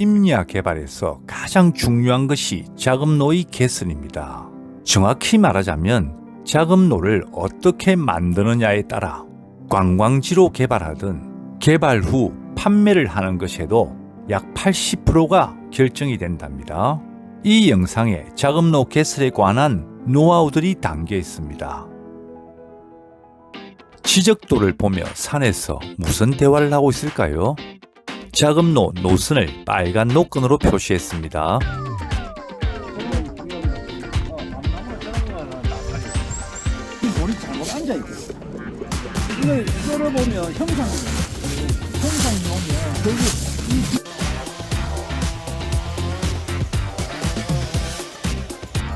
임야 개발에서 가장 중요한 것이 자금로의 개선입니다. 정확히 말하자면 자금로를 어떻게 만드느냐에 따라 관광지로 개발하든 개발 후 판매를 하는 것에도 약 80%가 결정이 된답니다. 이 영상에 자금로 개설에 관한 노하우들이 담겨 있습니다. 지적도를 보며 산에서 무슨 대화를 하고 있을까요? 자금로 노선을 빨간 노끈으로 표시했습니다.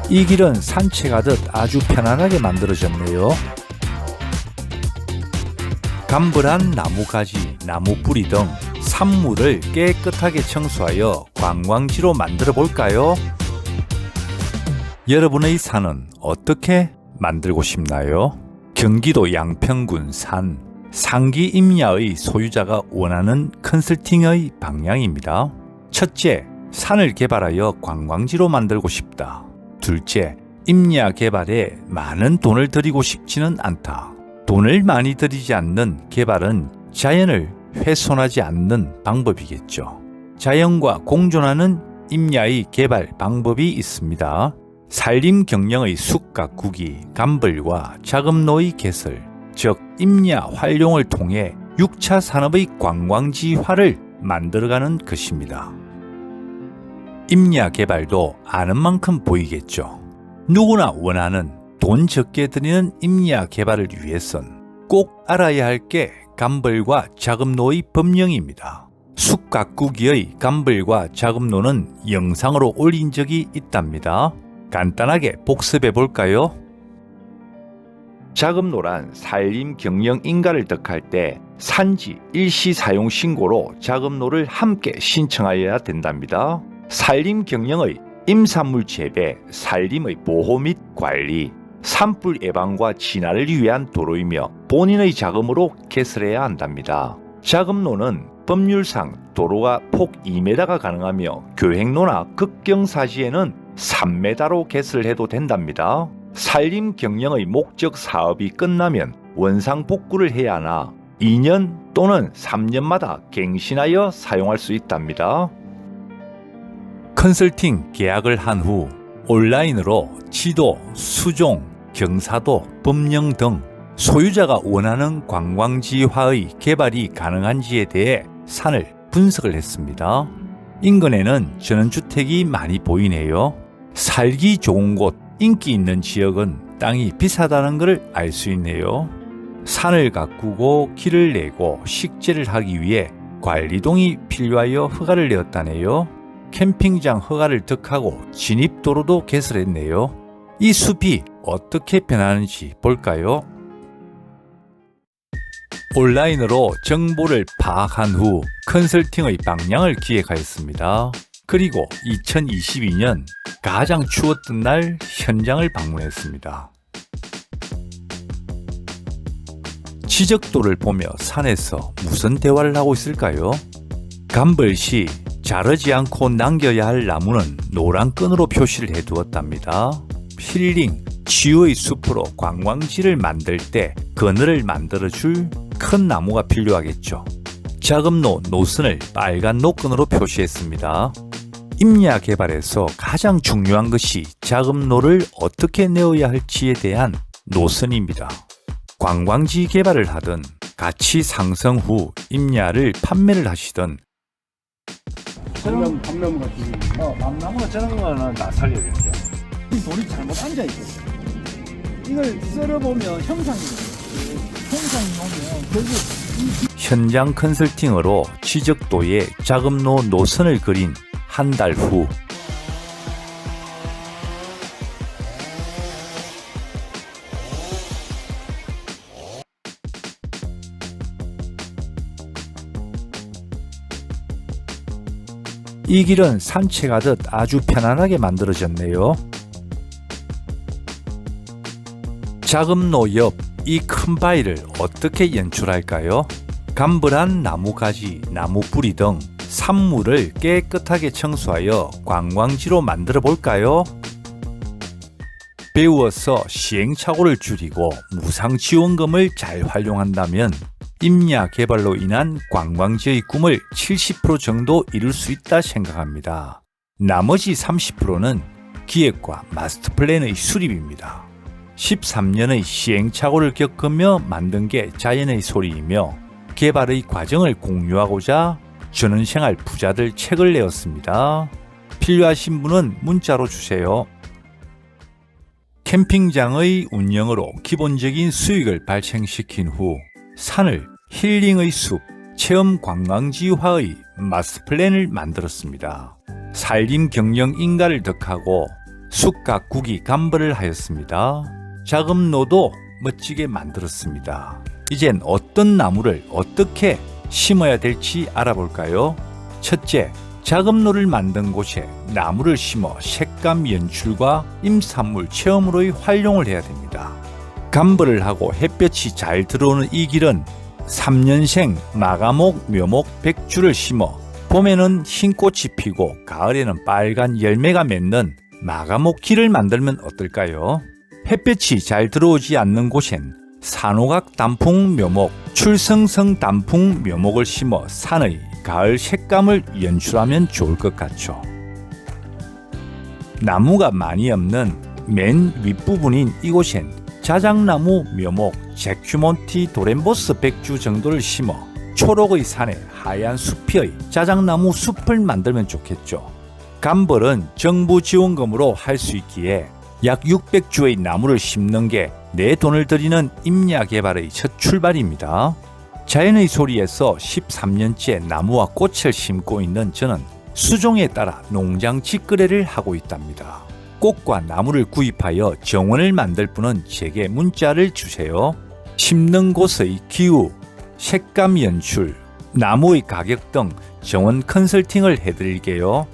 이 길은 산책하듯 아주 편안하게 만들어졌네요. 감불한 나무가지, 나무 뿌리 등 산물을 깨끗하게 청소하여 관광지로 만들어 볼까요? 여러분의 산은 어떻게 만들고 싶나요? 경기도 양평군 산 상기 임야의 소유자가 원하는 컨설팅의 방향입니다. 첫째, 산을 개발하여 관광지로 만들고 싶다. 둘째, 임야 개발에 많은 돈을 들이고 싶지는 않다. 돈을 많이 들이지 않는 개발은 자연을 훼손하지 않는 방법이겠죠. 자연과 공존하는 임야의 개발 방법이 있습니다. 산림 경영의 숲 가꾸기, 감벌과 자금로의 개설, 즉 임야 활용을 통해 6차 산업의 관광지화를 만들어가는 것입니다. 임야 개발도 아는 만큼 보이겠죠. 누구나 원하는 돈 적게 드리는 임야 개발을 위해선 꼭 알아야 할게 감벌과 자금로의 법령입니다. 숲 가꾸기의 감벌과 자금로는 영상으로 올린 적이 있답니다. 간단하게 복습해 볼까요? 자금로란 산림 경영 인가를 득할 때 산지 일시 사용 신고로 자금로를 함께 신청하여야 된답니다. 산림 경영의 임산물 재배, 산림의 보호 및 관리, 산불 예방과 진화를 위한 도로이며 본인의 자금으로 개설해야 한답니다. 자금로는 법률상 도로가 폭 2m가 가능하며 교행로나 극경사지에는 3m로 개설해도 된답니다. 산림 경영의 목적 사업이 끝나면 원상 복구를 해야 하나 2년 또는 3년마다 갱신하여 사용할 수 있답니다. 컨설팅 계약을 한 후 온라인으로 지도, 수종, 경사도, 법령 등 소유자가 원하는 관광지화의 개발이 가능한지에 대해 산을 분석을 했습니다. 인근에는 전원주택이 많이 보이네요. 살기 좋은 곳, 인기 있는 지역은 땅이 비싸다는 것을 알 수 있네요. 산을 가꾸고 길을 내고 식재를 하기 위해 관리동이 필요하여 허가를 내었다네요. 캠핑장 허가를 득하고 진입도로도 개설했네요. 이 숲이 어떻게 변하는지 볼까요? 온라인으로 정보를 파악한 후 컨설팅의 방향을 기획하였습니다. 그리고 2022년 가장 추웠던 날 현장을 방문했습니다. 지적도를 보며 산에서 무슨 대화를 하고 있을까요? 감벌 시 자르지 않고 남겨야 할 나무는 노란 끈으로 표시를 해두었답니다. 힐링, 치유의 숲으로 관광지를 만들 때 그늘을 만들어 줄 큰 나무가 필요하겠죠. 자금로 노선을 빨간 노끈으로 표시했습니다. 임야 개발에서 가장 중요한 것이 자금로를 어떻게 내어야 할지에 대한 노선입니다. 관광지 개발을 하든 가치 상승 후 임야를 판매를 하시든 반면 반면 같은 어, 남나무가 저런 거는 다 살려야겠죠. 이 돌이 잘못 앉아 있고 이걸 썰어보면 형상이 형상이 오면 결국 현장 컨설팅으로 지적도의 자금로 노선을 그린 한 달 후. 이 길은 산책하듯 아주 편안하게 만들어졌네요. 자금로 옆 이 큰 바위를 어떻게 연출할까요? 감불한 나무 가지, 나무 뿌리 등 산물을 깨끗하게 청소하여 관광지로 만들어 볼까요? 배우어서 시행착오를 줄이고 무상 지원금을 잘 활용한다면 임야 개발로 인한 관광지의 꿈을 70% 정도 이룰 수 있다 생각합니다. 나머지 30%는 기획과 마스터 플랜의 수립입니다. 13년의 시행착오를 겪으며 만든 게 자연의 소리이며 개발의 과정을 공유하고자 전원생활 부자들 책을 내었습니다. 필요하신 분은 문자로 주세요. 캠핑장의 운영으로 기본적인 수익을 발생시킨 후 산을 힐링의 숲, 체험 관광지화의 마스터 플랜을 만들었습니다. 산림 경영 인가를 덕하고 숲과 국이 감벌을 하였습니다. 자금로도 멋지게 만들었습니다. 이젠 어떤 나무를 어떻게 심어야 될지 알아볼까요? 첫째, 자금로를 만든 곳에 나무를 심어 색감 연출과 임산물 체험으로의 활용을 해야 됩니다. 감벌을 하고 햇볕이 잘 들어오는 이 길은 3년생 마가목, 묘목, 백주를 심어 봄에는 흰 꽃이 피고 가을에는 빨간 열매가 맺는 마가목 길을 만들면 어떨까요? 햇볕이 잘 들어오지 않는 곳엔 산호각 단풍 묘목, 출성성 단풍 묘목을 심어 산의 가을 색감을 연출하면 좋을 것 같죠. 나무가 많이 없는 맨 윗부분인 이곳엔 자작나무 묘목 제큐몬티 도렌보스 백주 정도를 심어 초록의 산에 하얀 숲의 자작나무 숲을 만들면 좋겠죠. 감벌은 정부 지원금으로 할 수 있기에 약 600주의 나무를 심는 게 내 돈을 들이는 임야 개발의 첫 출발입니다. 자연의 소리에서 13년째 나무와 꽃을 심고 있는 저는 수종에 따라 농장 직거래를 하고 있답니다. 꽃과 나무를 구입하여 정원을 만들 분은 제게 문자를 주세요. 심는 곳의 기후, 색감 연출, 나무의 가격 등 정원 컨설팅을 해드릴게요.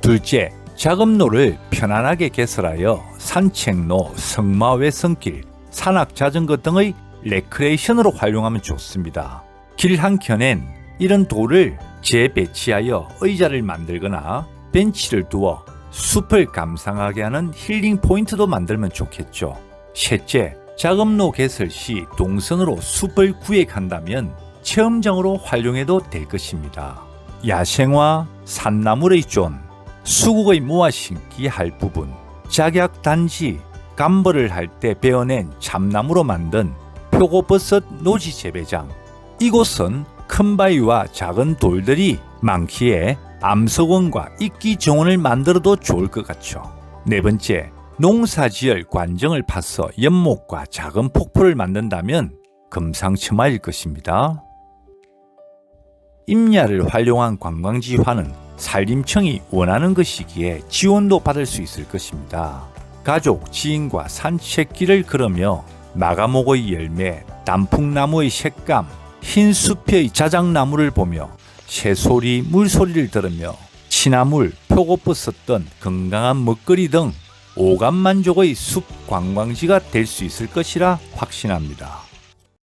둘째, 작업로를 편안하게 개설하여 산책로, 성마 외 성길, 산악 자전거 등의 레크레이션으로 활용하면 좋습니다. 길 한켠엔 이런 돌을 재배치하여 의자를 만들거나 벤치를 두어 숲을 감상하게 하는 힐링 포인트도 만들면 좋겠죠. 셋째, 작업로 개설 시 동선으로 숲을 구획한다면 체험장으로 활용해도 될 것입니다. 야생화, 산나물의 존, 수국의 심기 할 부분, 작약 단지, 감벌을 할 때 베어낸 참나무로 만든 표고버섯 노지 재배장. 이곳은 큰 바위와 작은 돌들이 많기에 암석원과 이끼 정원을 만들어도 좋을 것 같죠. 네 번째, 농사지을 관정을 파서 연못과 작은 폭포를 만든다면 금상첨화일 것입니다. 임야를 활용한 관광지화는 산림청이 원하는 것이기에 지원도 받을 수 있을 것입니다. 가족, 지인과 산책길을 걸으며 마가목의 열매, 단풍나무의 색감, 흰 숲의 자작나무를 보며 새소리, 물소리를 들으며 치나물, 표고버섯 등 건강한 먹거리 등 오감만족의 숲 관광지가 될 수 있을 것이라 확신합니다.